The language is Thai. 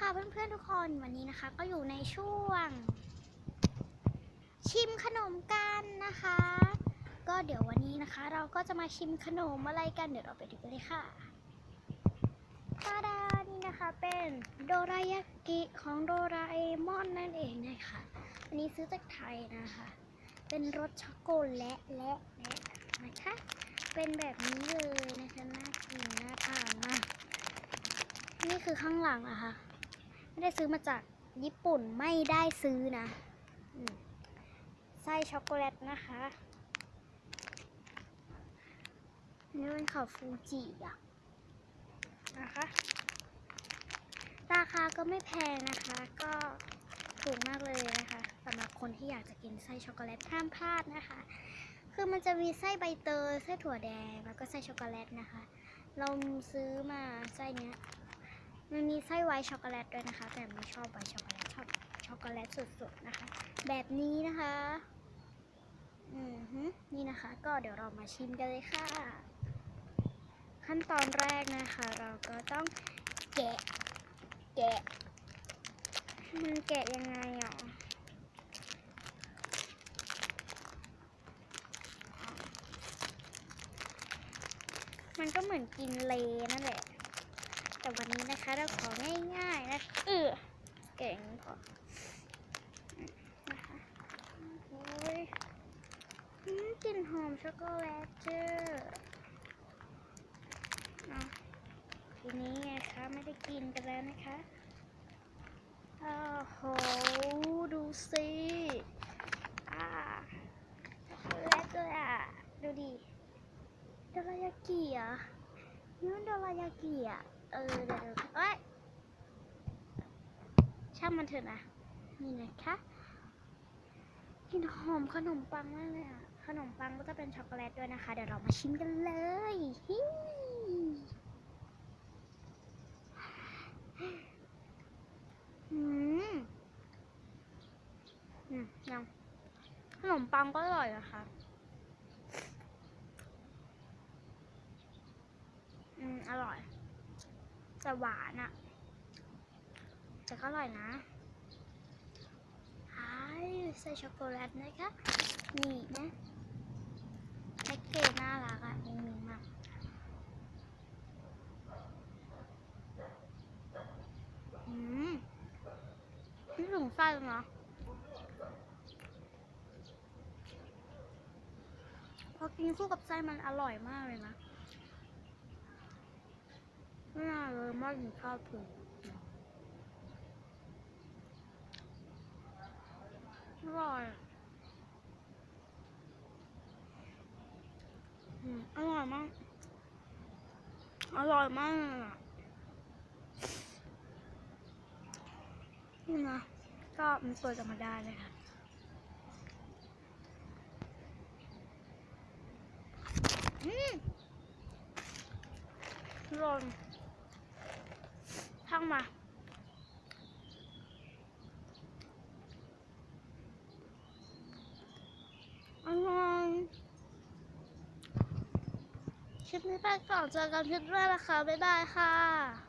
ค่ะเพื่อนๆทุกคนวันนี้นะคะ ก็อยู่ในช่วง ชิมขนมกันนะคะ ก็เดี๋ยววันนี้นะคะ เราก็จะมาชิมขนมอะไรกันเดี๋ยวเราไปดูกันเลยค่ะตาดานี่นะคะเป็นโดรายากิของโดราเอมอนนั่นเองนะคะอันนี้ซื้อจากไทยนะคะ เป็นรสช็อกโกแลตและและนะคะ เป็นแบบนี้เลยนะคะน่ากินน่าทานมากนี่คือข้างหลังอะค่ะ ไม่ได้ซื้อมาจากญี่ปุ่นไม่ได้ซื้อนะไส้ช็อกโกแลตนะคะนี่เป็นข่าวฟูจิอะนะคะ ราคาก็ไม่แพงนะคะ ก็ถูกมากเลยนะคะสำหรับคนที่อยากจะกินไส้ช็อกโกแลตห้ามพลาดนะคะ คือมันจะมีไส้ใบเตยไส้ถั่วแดงแล้วก็ไส้ช็อกโกแลตนะคะ เราซื้อมาไส้เนี้ย มันมีไส้ไวท์ช็อกโกแลตด้วยนะคะ แต่ไม่ชอบไวท์ช็อกโกแลตชอบช็อกโกแลตสดๆนะคะ แบบนี้นะคะ อือฮึนี่นะคะ ก็เดี๋ยวเรามาชิมกันเลยค่ะ ขั้นตอนแรกนะคะ เราก็ต้องแกะ แกะ มันแกะยังไงอะมันก็เหมือนกินเลนั่นแหละ แต่วันนี้นะคะ เราของ่ายๆนะเออเก่งพอนะคะโอ้ยกลิ่นหอมช็อกโกแลตเจอทีนี้ไงคะไม่ได้กินกันแล้วนะคะโอ้โหดูสิอ่าช็อกโกแลตเลยอะดูดิโดรายากิอะนี่มันโดรายากิอะ ออเดี๋ยวเอ้ยช่างมันเถอะนะ นี่นะคะกลินหอมขนมปังมากเลยอะ ขนมปังก็จะเป็นช็อกโกแลตด้วยนะคะ เดี๋ยวเรามาชิมกันเลยฮิอืมอืมยังขนมปังก็อร่อยนะคะอืม อร่อย แต่หวานอะแต่ก็อร่อยนะไอ้ใส่ช็อกโกแลตนะคะนี่นะแพ็กเกจน่ารักอะมิงมิงมากอืมนี่ถึงไส้แล้วนะพอกินคู่กับไส้มันอร่อยมากเลยนะ ไม่น่าเลยมากถึงข้าวถึงอร่อยอร่อยมาก อร่อยมากเลยอะนี่นะ ก็มันตัวธรรมดาเลยค่ะอืมอร่อ ยทั้งมา อร่อยคลิปนี้ไปก่อนเจอกันคลิปหน้านะคะ บ๊ายบายค่ะ